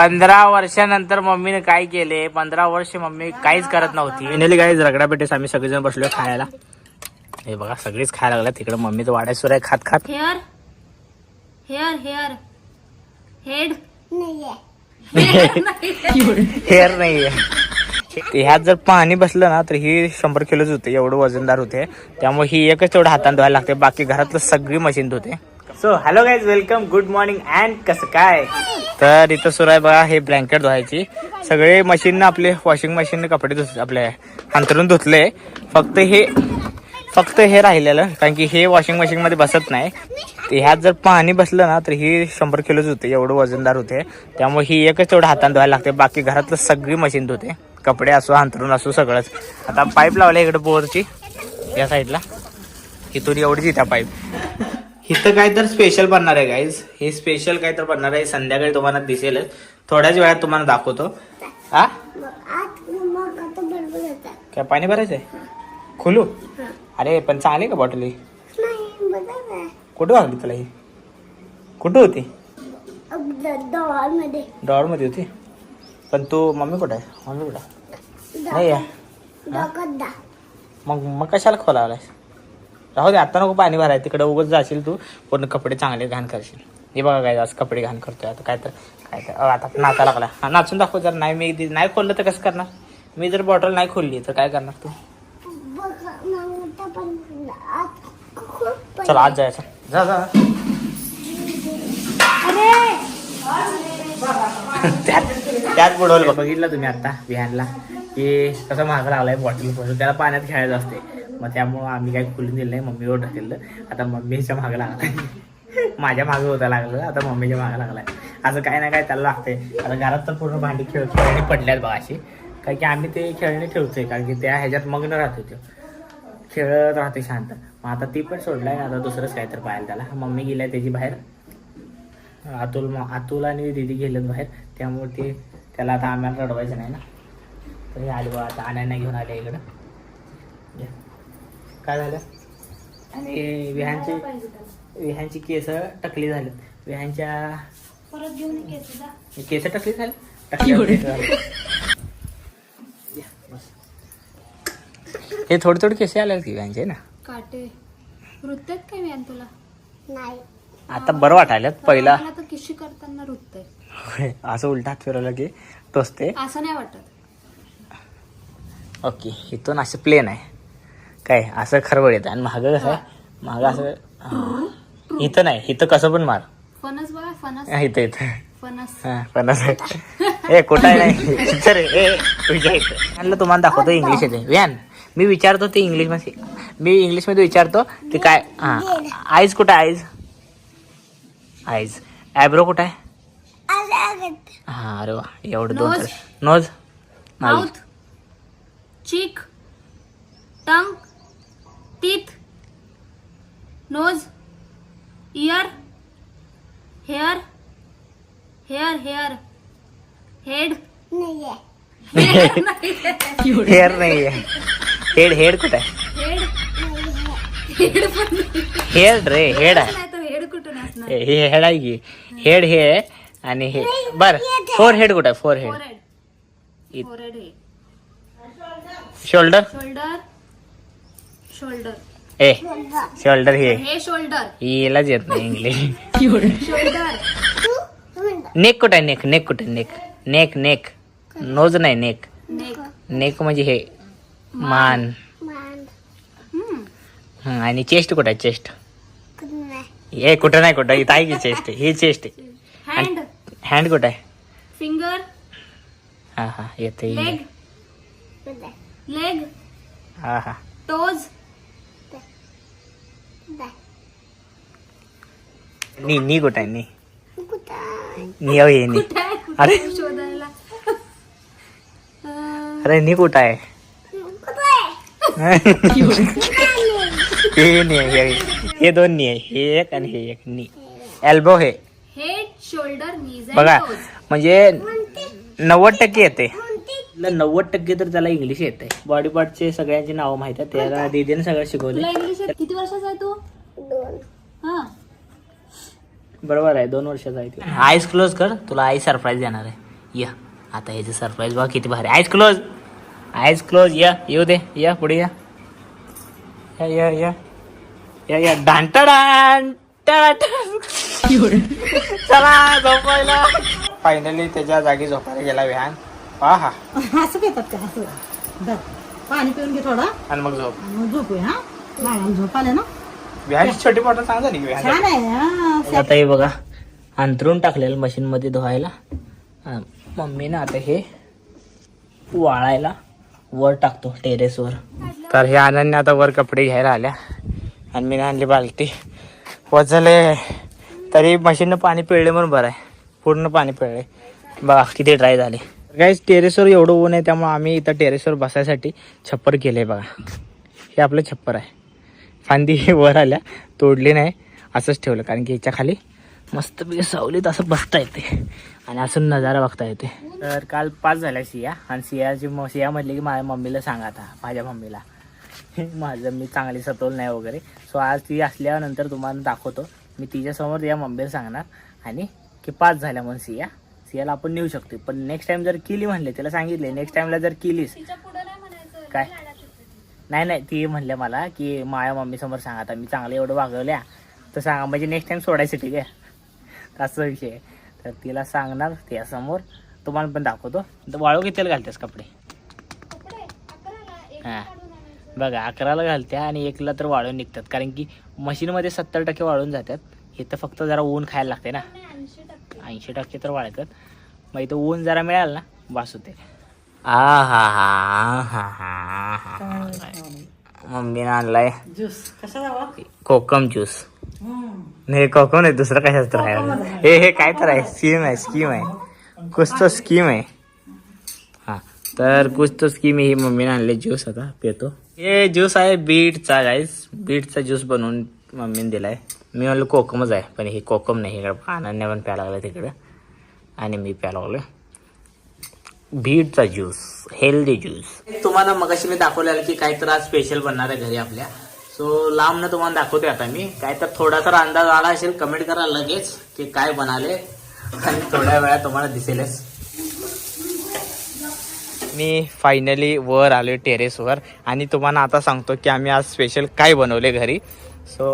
पंधरा वर्षानंतर मम्मीने काय केले? पंधरा वर्ष मम्मी काहीच करत नव्हती. फायनली काही रगडा पेटेस आम्ही सगळेजण बसलो खायला. हे बघा सगळीच खायला लागला तिकडे मम्मी तर वाड्या सुराय खात खात. Hair. Hair hair. Head. Hair नाहीये. ह्यात जर पाणी बसलं ना तर ही शंभर किलोच होते. एवढं वजनदार होते. त्यामुळे ही एकच तेवढं हाताने धुवायला लागते. बाकी घरातलं सगळी मशीन धुते. So hello guys welcome good morning and कसं काय? तर इथं सुरू आहे बघा हे ब्लँकेट धुवायची. सगळे मशीन आपले वॉशिंग मशीन कपडे धुत आपले अंतरून धुतले. फक्त हे फक्त हे राहिलेलं कारण की हे वॉशिंग मशीन मध्ये बसत नाही. ते ह्यात जर पाणी बसलं ना तर ही शंभर किलोच होते एवढं वजनदार होते. त्यामुळे ही एकच तेवढं हाताने धुवायला लागते. बाकी घरातलं सगळी मशीन धुते. कपडे असो अंतरून असो सगळंच. आता पाईप लावले इकडे बोरची या साईडला इथून एवढीच इथं पाईप इथं काय तर स्पेशल बनणार आहे गाईज हे स्पेशल काय तर बनणार आहे. संध्याकाळी तुम्हाला दिसेलच थोड्याच वेळात तुम्हाला दाखवतो. हा? काय पाणी भरायचंय? खोलू? अरे पण चांगली का बॉटल ही? कुठं वागली तुला ही? कुठं होती? डॉरमध्ये होती. पण तू मम्मी कुठं आहे? मम्मी कुठं नाही आहे. मग मग कशाला खोलावलाय राहू दे आता नको पाणी भराय तिकडे उगत जाशील तू पूर्ण कपडे चांगले घाण करशील. हे बघा काय आज कपडे घाण करतोय आता. काय तर काय तर आता नाचा लागला. हा नाचून दाखव जर. नाही मी नाही खोललं तर कसं करणार? मी जर बॉटल नाही खोलली तर काय करणार तू? चल आज जायचं जा जा. त्यात त्यात बुडवलं बघ बघितलं तुम्ही आता विहानला की कसं महाग लागलाय बॉटलपासून त्याला पाण्यात खेळायचं असते. मग त्यामुळं आम्ही काही खुलून दिलं नाही. मम्मीवर ढकललं. आता मम्मीच्या मागं लागलाय. माझ्या मागं होता लागलं आता मम्मीच्या मागं लागलाय. असं काय ना काय त्याला लागतंय. आता घरात तर पूर्ण भांडी खेळ खेळणी पडल्यात बघा अशी. कारण की आम्ही ते खेळणी ठेवतोय. कारण की त्या ह्याच्यात मग्न राहतो ते. खेळत राहते शांत. मग आता ती पण सोडलाय. आता दुसरंच काय तर पाहायला त्याला. मम्मी गेलाय त्याची बाहेर. अतुल अतुल आणि दिदी गेलेत बाहेर. त्यामुळे ते त्याला आता आम्हाला रडवायचं नाही ना. तर हे आले बा आता आणायला घेऊन आले इकडं. काय झालं? आणि विहानची विहानची केस टकली झालीत. विहानच्या परत घेऊन केस टकली झाली? झाले. बस. हे थोडे थोडे केस आले की विहानचे ना? काटे. वृत्तेत काय मी तुला? नाही. आता बरं वाटायला पहिला. किशी करताना वृत्त असं उलटा हात फिरवलं की टोचते असं नाही वाटत. ओके इथून असं प्लेन आहे. काय असं खरवड येतं. आणि महाग कसं आहे? महाग असं हा. इथं नाही इथं कसं पण मार. फणस बघा फणस. हा, इथं इथं. फणस. हा, पन्नास ए कुठं आहे? नाही सर ए तुझ्या इथं. म्हणलं तुम्हाला दाखवतो इंग्लिश येते. व्यान मी विचारतो ते इंग्लिशमध्ये मी इंग्लिशमध्ये विचारतो ते काय हा. आईज कुठं आहे आईज आईज ॲब्रो कुठं आहे? हा अरे वा. एवढं दोन Nose. Nose mouth cheek tongue teeth nose ear hair hair hair head. Hair नाही हेड हेड कुठं? आहे हेड रे हेड आहे. नाही तर हेड कुठून असणार? हे हे हेड आहे की? हेड हे आहे आणि हे. बर. फोर हेड कुठं? आहे फोर हेड हे. शोल्डर शोल्डर शोल्डर ए शोल्डर हे हे शोल्डर हिलाच येत नाही इंग्लिश शोल्डर नेक कुठं आहे नेक नेक कुठं नेक नेक नेक नोज नाही नेक नेक म्हणजे हे मान हं, आणि चेस्ट कुठं आहे चेस्ट हे कुठं नाही कुठं इथं आहे की चेस्ट ही चेस्ट हँड हँड कुठं आहे फिंगर हा हा येते लेग हा हा. टोज. नी नी कुठं आहे नी? नी अहो हे नी. अरे. शोधायला? अं, अरे नी कुठं आहे? हे नी आहे हे- हे दोन नी आहे. हे एक आणि हे एक. नी. एल्बो हे. हेड शोल्डर नीज बघा अँड टोज म्हणजे नव्वद टक्के येते. नव्वद टक्के तर त्याला इंग्लिश येते बॉडी पार्टचे सगळ्यांची नावं माहिती आहे त्याला दीदीने सगळं शिकवले तुला इंग्लिश येत- किती वर्षाचा आहे तू? हा. बरोबर आहे दोन वर्षाचा आहे आईस क्लोज कर तुला आई सरप्राईज देणार आहे. या. आता ह्याचं सरप्राईज बघा किती भारी. आयज क्लोज आयज क्लोज या. येऊ दे. या. पुढे या. या या या. या या. डांटा चला झोपायला. फायनली त्याच्या जागी झोपायला गेला विहान. हा हा असं घेतात का? असं. पाणी पिऊन घे थोडं. आणि मग झोप. मग झोपूया हा? बाळाला झोप आले ना? विहानची छोटी बॉटल चांगली झाली की विहान छान आहे हा. आता हे बघा अंतरून टाकलेलं मशीन मध्ये धुवायला. हा, मम्मीनं आता हे वाळायला वर टाकतो टेरेसवर तर हे आनंदने आता वर कपडे घ्यायला आल्या. आणि मी आणली बाल्टी. वजले तरी मशीननं पाणी पिळले म्हणून बरं आहे. पूर्ण पाणी पिळले. बघा किती ड्राय झाले. काहीच टेरेसवर एवढं ऊन आहे त्यामुळे आम्ही इथं टेरेसवर बसायसाठी छप्पर केले बघा. हे आपलं छप्पर आहे. फांदी वर आल्या तोडली नाही असंच ठेवलं. कारण की याच्या खाली मस्त सावलीत असं बसता येते. आणि असं नजारा बघता येते. तर काल पाच झाल्या सिया. आणि सियाची म सिया म्हटली की माझ्या मम्मीला सांगा आता माझ्या मम्मीला. माझं मी चांगली सतोल नाही वगैरे. सो आज ती असल्यानंतर तुम्हाला दाखवतो. मी तिच्यासमोर या मम्मीला सांगणार. आणि की पाच झाल्या म्हणून सिया. सियाला आपण नेऊ शकतो पण नेक्स्ट टाइम जर केली म्हणले तिला सांगितले नेक्स्ट टाइमला जर केलीस काय? नाही नाही ती म्हणले मला की माझ्या मम्मी समोर सांगा आता मी चांगलं एवढं वागवल्या तर सांगा म्हणजे नेक्स्ट टाइम सोडायसाठी काय असा विषय आहे. तर तिला सांगणार त्यासमोर. तुम्हाला पण दाखवतो. तर वाळू कितीला घालतेस कपडे? हां. बघा अकराला घालत्या आणि एकला तर वाळून निघतात. कारण की मशीनमध्ये सत्तर टक्के वाळून जातात. हे तर फक्त जरा ऊन खायला लागते ना. ऐंशी टक्के तर वाळतात मग इथं ऊन जरा मिळालं ना बास होते आ हा हा हा हा हा. मम्मीनं आणलाय. ज्यूस. कसा कोकम ज्यूस. नाही कोकम नाही दुसरं कशाच तर आहे? हे हे काय तर आहे स्कीम आहे स्कीम आहे. कुछ तो स्कीम आहे. हा तर कुछ तो स्कीम ही मम्मीने आणले ज्यूस आता पितो. हे ज्यूस आहे बीटचा गाईस बीटचा ज्यूस बनवून मम्मीने दिलाय. मी म्हणलं कोकमच आहे. पण हे कोकम नाही इकडं अनन्या पण प्यायला लागलं तिकडं. आणि मी प्यायला लागलो बीटचा ज्यूस हेल्दी ज्यूस. तुम्हाला मगाशी मी दाखवलेलं की काय तर आज स्पेशल बनणार आहे घरी आपल्या. सो लांब ना तुम्हाला दाखवते आता मी. काय तर थोडा तर अंदाज आला असेल कमेंट करा लगेच की काय बनाले. आणि थोड्या वेळात तुम्हाला दिसेलच. मी फायनली वर आलो टेरेसवर आणि तुम्हाला आता सांगतो की आम्ही आज स्पेशल काय बनवले घरी. सो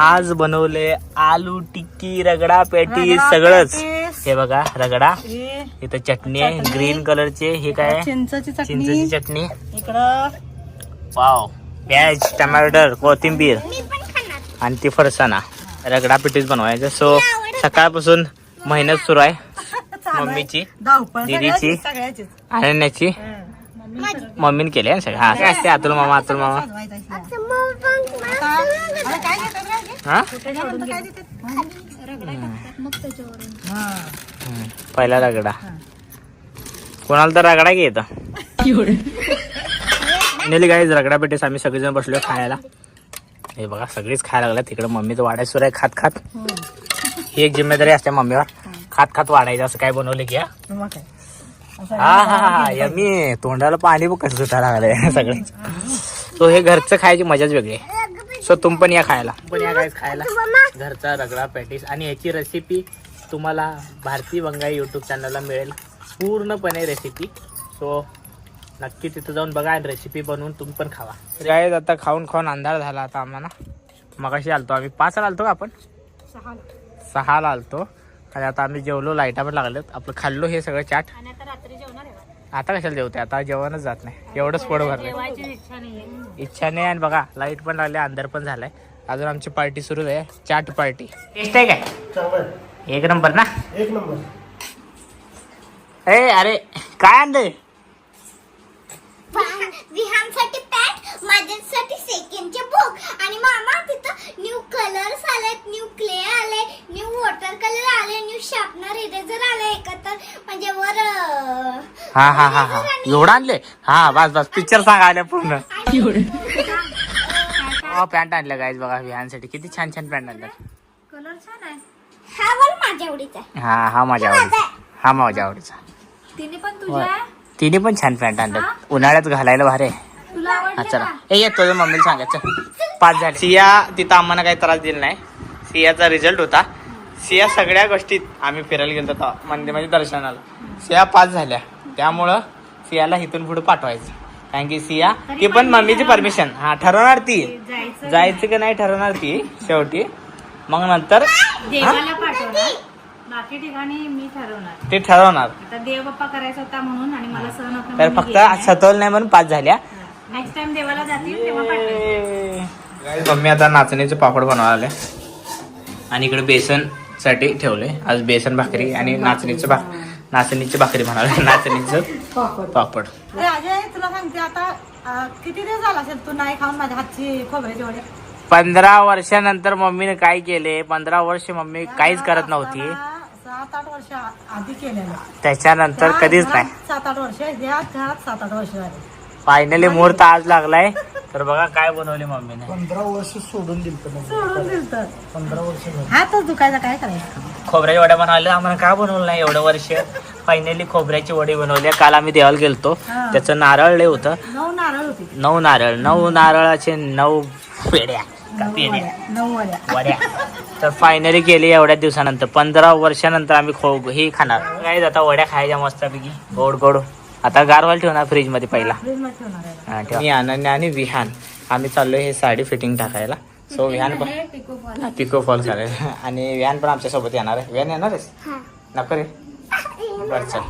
आज बनवले आलू टिक्की रगडा पॅटी रगडा सगळंच पॅटीस. हे बघा रगडा हे इथं चटणी आहे ग्रीन कलरचे हे काय आहे? चिंचची चटणी चिंचेची चटणी इकडं वाव प्याज टमाटर कोथिंबीर आणि ती फरसाणा रगडा पिठीच बनवायचं सो सकाळपासून मेहनत सुरू आहे. मम्मीची धावपळ दीदीची. सगळ्याचीच. आणण्याची हं. मम्मीने केले सगळं. हा काय असते अतुल मामा अतुल मामा? हा? पहिला रगडा. कोणाला तर रगडा की येतं नेली गाईज रगडा पेटेस आम्ही सगळेजण बसलो खायला. हे बघा सगळीच खायला लागल्या तिकडे मम्मीचं वाढायचं सुरू आहे खात खात. ही एक जिम्मेदारी असते मम्मीवर. खात खात वाढायचं असं काय बनवलं की हा? हा हा हा यमी तोंडाला पाणी बघ कसं सुटायला लागलंय सगळे. सो हे घरचं खायची मजाच वेगळी आहे. सो तुम पण या खायला. पण या काय खायला. घरचा रगडा पॅटीस. आणि याची रेसिपी तुम्हाला भारती बंगाई यूट्यूब चॅनलला मिळेल पूर्णपणे रेसिपी सो नक्की तिथं जाऊन बघा आणि रेसिपी बनवून तुम्ही पण खावा. काय आता खाऊन खाऊन अंधार झाला आता आम्हाला. मगाशी आलतो आम्ही. पाचला आलतो का आपण? सहाला आलतो. आणि आता आम्ही जेवलो लाईटा पण लागलेत आपलं खाल्लो हे सगळं चाट. आता कशाला जेवते? आता जेवणच जात नाही. एवढंच पोट भरलंय. इच्छा नाही आणि बघा लाइट पण लागली अंधार पण झालाय. अजून आमची पार्टी सुरू आहे चाट पार्टी. टेस्ट आहे काय एक नंबर ना? एक नंबर. ए अरे काय आणलंय? विहानसाठी पॅट माझ्यासाठी सेकंडचे बुक आणि मामा तिथं न्यू कलर्स आलेत न्यू क्ले आले न्यू वॉटर कलर आले न्यू शार्पनर इरेजर आले एकत्र. म्हणजे वर हा हा हा हा. एवढं आणले? हा बस बस. पिक्चर सांगा आल्या पूर्ण. हो पॅन्ट आणल्या गाईज बघा विहानसाठी किती छान छान पॅन्ट आणल्या. कलर छान आहे. हा वर माझ्या आवडीचा आहे. हा हा माझ्या आवडीचा. हा माझ्या आवडीचा. तिने पण तुझ्या? तिने पण छान पॅन्ट आणल्यात उन्हाळ्यात घालायला भारी हा आवडले चला ए येत तुझ्या मम्मीला सांगायचं पाच झाले. सिया तिथं आम्हाला काही त्रास दिला नाही. सियाचा रिझल्ट होता. सिया सगळ्या गोष्टीत आम्ही फिरायला गेलो होतो म्हणजे म्हणजे दर्शनाला. सिया पाच झाल्या. त्यामुळं सियाला इथून पुढे पाठवायचं. कारण की सिया ती पण मम्मीची परमिशन हा ठरवणार ती. जायचं की? नाही ठरवणार ती शेवटी. मग नंतर देवाला पाठवणार. बाकी ठिकाणी मी ठरवणार. ते ठरवणार. आता देव बाप्पा करायचा होता म्हणून आणि मला सहन होत तर फक्त सतवल नाही म्हणून पाच झाल्या. नेक्स्ट टाइम देवाला जातील तेव्हा पाठवायचं Guys, मम्मी आता नाचणीचे पापड बनवायला आले. आणि इकडे बेसनसाठी ठेवले. आज बेसन भाकरी आणि नाचणीचं भाक नाचणीची भाकरी बनवले नाचणीचं पापड. पापड. अरे अजय तुला सांगते आता अं, किती दिवस झाला असेल तू नाही खाऊन माझ्या हातची खोबऱ्याची वडे पंधरा वर्षानंतर मम्मीने काय केले? पंधरा वर्ष मम्मी काहीच करत नव्हती. सात आठ वर्ष आधी केलेलं. त्याच्यानंतर कधीच नाही. सात आठ वर्ष घरात सात आठ वर्ष झाली. फायनली मुहूर्त आज लागलाय. तर बघा काय बनवले मम्मीने. पंधरा वर्ष सोडून दिल सोडून तर पंधरा वर्ष झाली. हातच दुखायचा काय करायचं? खोबऱ्याच्या वड्या बनवल्या आम्हाला का बनवलं नाही एवढं वर्ष? फायनली खोबऱ्याची वडी बनवली. काल आम्ही देवाला गेलतो. हा. त्याचं नारळ लय होतं. नऊ नारळ होती. नऊ नारळ. नऊ नारळाचे नऊ पेड्या का नऊ पेड्या वड्या. नऊ वड्या. वड्या. तर फायनली केली एवढ्या दिवसानंतर. पंधरा वर्षानंतर आम्ही खो ही खाणार. काय आता वड्या खायच्या मस्तपैकी. गोड गोड. आता गारवाल ठेवणार फ्रीजमध्ये पहिला. हा, ठेवा. मी अनन्या आणि विहान. आम्ही चाललोय हे साडी फिटिंग टाकायला. सो विहान पण पिको फॉल चालेल. आणि विहान पण आमच्यासोबत येणार आहे. विहान येणार आहेस? नको रे. बरं चल.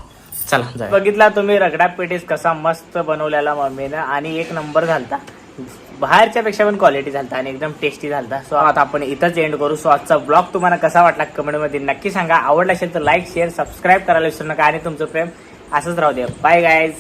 चला. बघितला तुम्ही रगडा पेटीस कसा मस्त बनवलेला मम्मीनं आणि एक नंबर झालता. बाहेरच्या पेक्षा पण क्वालिटी झालता आणि एकदम टेस्टी झालता. सो आता आपण इथंच एंड करू. सो आजचा ब्लॉग तुम्हाला कसा वाटला कमेंटमध्ये नक्की सांगा. आवडला असेल तर लाईक शेअर सबस्क्राईब करायला विसरू नका. आणि तुमचं प्रेम असंच राहू द्या बाय गायज